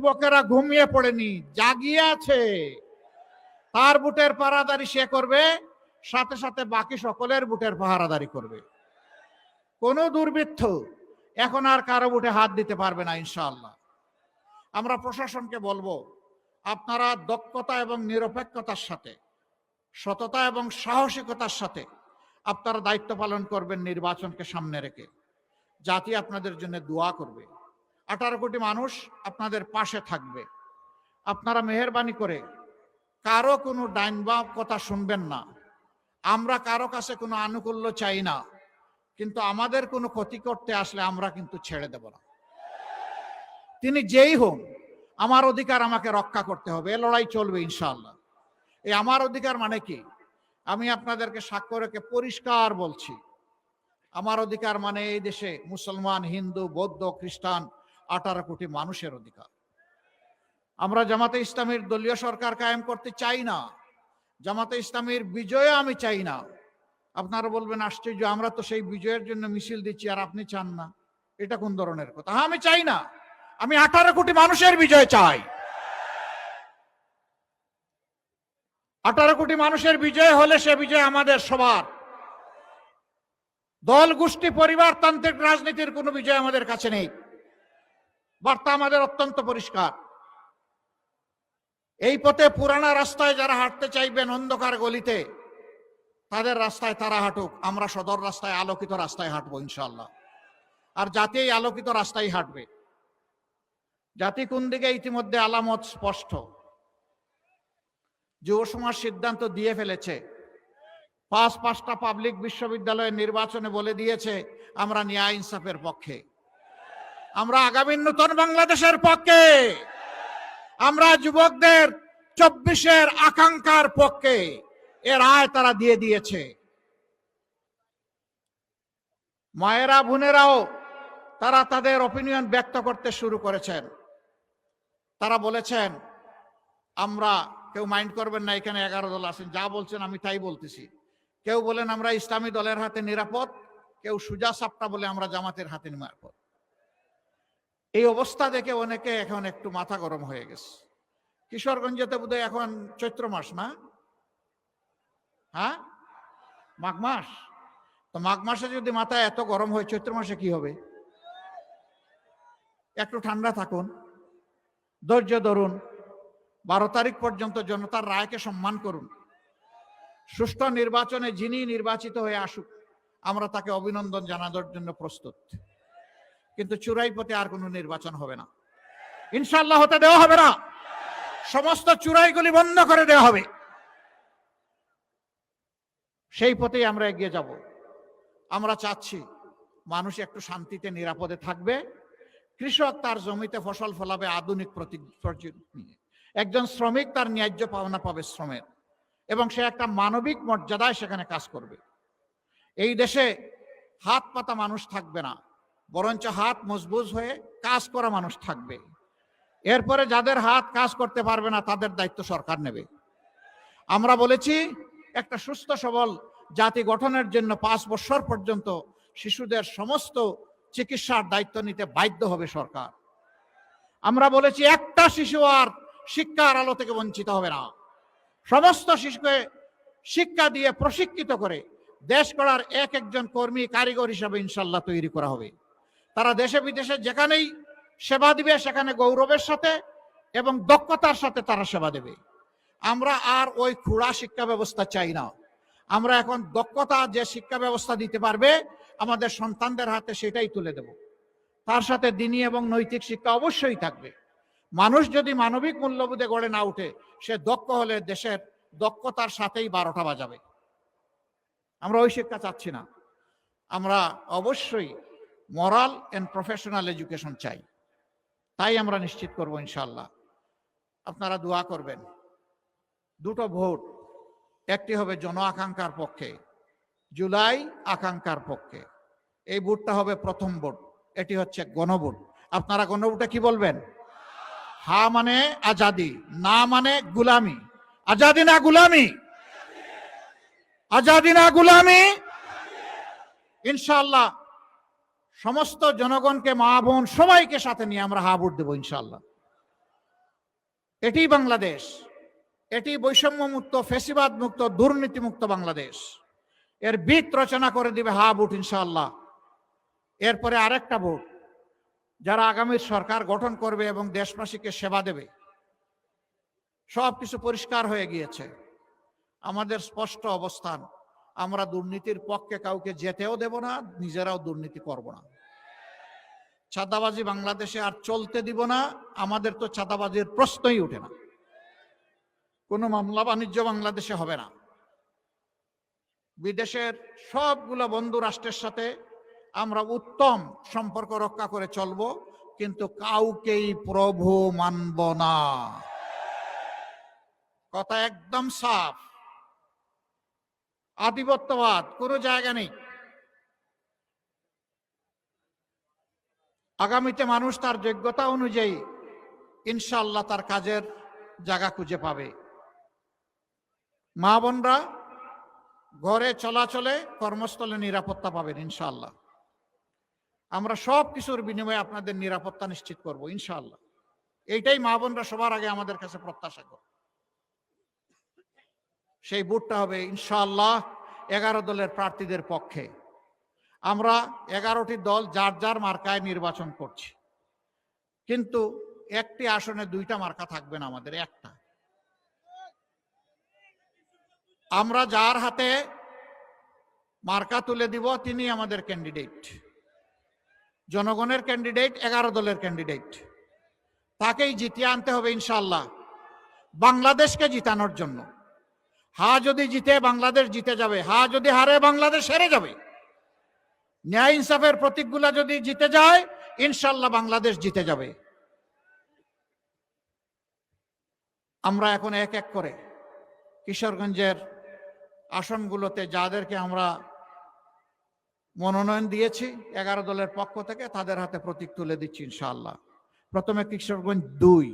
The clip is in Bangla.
যুবকেরা ঘুমিয়ে পড়েনি, জাগিয়ে আছে। তার বুটের পাহারাদারি সে করবে, সাথে সাথে বাকি সকলের বুটের পাহারাদারি করবে। কোন দুর্বৃত্ত এখন আর কারও বুটে হাত দিতে পারবে না, ইনশাআল্লাহ। আমরা প্রশাসনকে বলব, আপনারা দক্ষতা এবং নিরপেক্ষতার সাথে, সততা এবং সাহসিকতার সাথে আপনারা দায়িত্ব পালন করবেন নির্বাচনকে সামনে রেখে। জাতি আপনাদের জন্য দোয়া করবে। আঠারো কোটি মানুষ আপনাদের পাশে থাকবে। আপনারা মেহরবানি করে কারও কোনো ডাইন বা কথা শুনবেন না। আমরা কারও কাছে কোনো আনুকূল্য চাই না। কিন্তু আমাদের কোনো ক্ষতি করতে আসলে আমরা কিন্তু ছেড়ে দেব না। তিনি যেই হোক, আমার অধিকার আমাকে রক্ষা করতে হবে। এ লড়াই চলবে ইনশাআল্লাহ। এই আমার অধিকার মানে কি? আমি আপনাদেরকে সাক্ষ্য রেখে পরিষ্কার বলছি। আমার অধিকার মানে এই দেশে মুসলমান, হিন্দু, বৌদ্ধ, খ্রিস্টান আঠারো কোটি মানুষের অধিকার। আমরা জামাতে ইসলামের দলীয় সরকার কায়েম করতে চাই না। জামাতে ইসলামের বিজয় আমি চাই না। আপনারা বলবেন আশ্চর্য আমরা তো সেই বিজয়ের জন্য মিছিল দিচ্ছি আর আপনি চান না। এটা কোন ধরনের কথা? হ্যাঁ, আমি চাই না। আমি আঠারো কোটি মানুষের বিজয় চাই। আঠারো কোটি মানুষের বিজয় হলে সে বিজয় আমাদের সবার। দল গোষ্ঠী পরিবারতান্ত্রিক রাজনীতির কোনো বিজয় আমাদের কাছে নেই। বার্তা আমাদের অত্যন্ত পরিষ্কার। এই পথে পুরানা রাস্তায় যারা হাঁটতে চাইবেন অন্ধকার গলিতে, তাদের রাস্তায় তারা হাঁটুক। আমরা সদর রাস্তায়, আলোকিত রাস্তায় হাঁটবো ইনশাল্লাহ আর জাতি এই আলোকিত রাস্তায় হাঁটবে। জাতি কোন দিকে ইতিমধ্যে আলামত স্পষ্ট? যুব সমাজ সিদ্ধান্ত দিয়ে ফেলেছে। পাঁচ পাঁচটা পাবলিক বিশ্ববিদ্যালয়ের নির্বাচনে বলে দিয়েছে, আমরা ন্যায় ইনসাফের পক্ষে। আমরা আগামী নতুন বাংলাদেশের পক্ষে, আমরা যুবকদের চব্বিশের আকাঙ্ক্ষার পক্ষে এর রায় তারা দিয়ে দিয়েছে। মায়েরা, বোনেরাও তারা তাদের অপিনিয়ন ব্যক্ত করতে শুরু করেছেন। তারা বলেছেন, আমরা কেউ মাইন্ড করবেন না, এখানে এগারো দল আছেন, যা বলছেন আমি তাই বলতেছি। কেউ বলেন, আমরা ইসলামী দলের হাতে নিরাপদ, কেউ সুজা সাপটা বলে আমরা জামাতের হাতে নিরাপদ। এই অবস্থা দেখে অনেকে এখন একটু মাথা গরম হয়ে গেছে। কিশোরগঞ্জেতে বোধহয় এখন চৈত্র মাস না? হ্যাঁ? মাঘ মাস? তো মাঘ মাসে যদি মাথা এত গরম হয়, চৈত্র মাসে কি হবে? একটু ঠান্ডা থাকুন, ধৈর্য ধরুন, বারো তারিখ পর্যন্ত জনতার রায়কে সম্মান করুন। সুষ্ঠু নির্বাচনে যিনি নির্বাচিত হয়ে আসুক, আমরা তাকে অভিনন্দন জানানোর জন্য প্রস্তুত। কিন্তু চূড়াই পথে আর কোনো নির্বাচন হবে না। ইনশাল্লাহ হতে দেওয়া হবে না। সমস্ত চূড়াইগুলি বন্ধ করে দেওয়া হবে। সেই পথেই আমরা এগিয়ে যাব। আমরা চাচ্ছি মানুষ একটু শান্তিতে, নিরাপদে থাকবে। কৃষক তার জমিতে ফসল ফলাবে আধুনিক নিয়ে। একজন শ্রমিক তার ন্যায্য পাওনা পাবে শ্রমের। এবং সে একটা মানবিক মর্যাদায় সেখানে কাজ করবে। এই দেশে হাত পাতা মানুষ থাকবে না। বরঞ্চ হাত মজবুত হয়ে কাজ করা মানুষ থাকবে। এরপরে যাদের হাত কাজ করতে পারবে না, তাদের দায়িত্ব সরকার নেবে। আমরা বলেছি, একটা সুস্থ, সবল জাতি গঠনের জন্য পাঁচ বছর পর্যন্ত শিশুদের সমস্ত চিকিৎসার দায়িত্ব নিতে বাধ্য হবে সরকার। আমরা বলেছি, একটা শিশু আর শিক্ষার আলো থেকে বঞ্চিত হবে না। সমস্ত শিশুকে শিক্ষা দিয়ে প্রশিক্ষিত করে দেশ করার এক একজন কর্মী কারিগর হিসাবে ইনশাল্লাহ তৈরি করা হবে। তারা দেশে বিদেশে যেখানেই সেবা দিবে, সেখানে গৌরবের সাথে এবং দক্ষতার সাথে তারা সেবা দেবে। আমরা আর ওই খুড়া শিক্ষা ব্যবস্থা চাই না। আমরা এখন দক্ষতা যে শিক্ষা ব্যবস্থা দিতে পারবে, আমাদের সন্তানদের হাতে সেটাই তুলে দেব। তার সাথে দিনী এবং নৈতিক শিক্ষা অবশ্যই থাকবে। মানুষ যদি মানবিক মূল্যবোধে গড়ে না উঠে সে দক্ষ হলে দেশের দক্ষতার সাথেই বারোটা বাজাবে। আমরা ওই শিক্ষা চাচ্ছি না। আমরা অবশ্যই মরাল অ্যান্ড প্রফেশনাল এডুকেশন চাই। তাই আমরা নিশ্চিত করব ইনশাল্লাহ আপনারা দোয়া করবেন। দুটো ভোট। একটি হবে জন আকাঙ্ক্ষার পক্ষে, জুলাই আকাঙ্ক্ষার পক্ষে। এই ভোটটা হবে প্রথম ভোট, এটি হচ্ছে গণভোট। আপনারা গণভোটে কি বলবেন? হা মানে আজাদি, না মানে গুলামি। আজাদি না গুলামি? আজাদি না গুলামি? ইনশাল্লাহ সমস্ত জনগণকে মা বোন সবাইকে সাথে নিয়ে আমরা হা ভোট দেবো ইনশাল্লাহ এটি বাংলাদেশ। এটি বৈষম্য মুক্ত ফেসিবাদ মুক্ত দুর্নীতি মুক্ত বাংলাদেশ। এর বিত রচনা করে দিবে হা বুট ইনশাআল্লাহ। এরপরে আরেকটা ভোট, যারা আগামী সরকার গঠন করবে এবং দেশবাসীকে সেবা দেবে। সব কিছু পরিষ্কার হয়ে গিয়েছে। আমাদের স্পষ্ট অবস্থান। আমরা দুর্নীতির পক্ষে কাউকে যেতেও দেব না, নিজেরাও দুর্নীতি করব না। চাঁদাবাজি বাংলাদেশে আর চলতে দিব না, আমাদের তো চাঁদাবাজির প্রশ্নই ওঠে না। কোনো মামলা বাণিজ্য বাংলাদেশে হবে না। বিদেশের সবগুলো বন্ধু রাষ্ট্রের সাথে আমরা উত্তম সম্পর্ক রক্ষা করে চলব, কিন্তু কাউকেই প্রভু মানব না। কথা একদম সাফ। আধিপত্যবাদ, কোনো জায়গা নেই। আগামীতে মানুষ তার যোগ্যতা অনুযায়ী ইনশাল্লাহ তার কাজের জায়গা খুঁজে পাবে। মা বোনরা ঘরে চলাচলে কর্মস্থলে নিরাপত্তা পাবেন ইনশাল্লাহ আমরা সব কিছুর বিনিময়ে আপনাদের নিরাপত্তা নিশ্চিত করব ইনশাল্লাহ এইটাই মা বোনরা সবার আগে আমাদের কাছে প্রত্যাশা করে। সেই বুটটা হবে ইনশাআল্লাহ এগারো দলের প্রার্থীদের পক্ষে। আমরা এগারোটি দল যার যার মার্কায় নির্বাচন করছি। কিন্তু একটি আসনে দুইটা মার্কা থাকবে না আমাদের, একটা। আমরা যার হাতে মার্কা তুলে দিব, তিনি আমাদের ক্যান্ডিডেট। জনগণের ক্যান্ডিডেট, এগারো দলের ক্যান্ডিডেট। তাকেই জিতিয়ে আনতে হবে ইনশাল্লাহ বাংলাদেশকে জিতানোর জন্য। হা যদি জিতে বাংলাদেশ জিতে যাবে, হা যদি হারে বাংলাদেশ হেরে যাবে। ন্যায় ইনসাফের প্রতীকগুলা যদি জিতে যায়, ইনশাল্লাহ বাংলাদেশ জিতে যাবে। আমরা এখন এক এক করে কিশোরগঞ্জের আসনগুলোতে যাদেরকে আমরা মনোনয়ন দিয়েছি, এগারো দলের পক্ষ থেকে তাদের হাতে প্রতীক তুলে দিচ্ছি ইনশাআল্লাহ প্রথমে কিশোরগঞ্জ দুই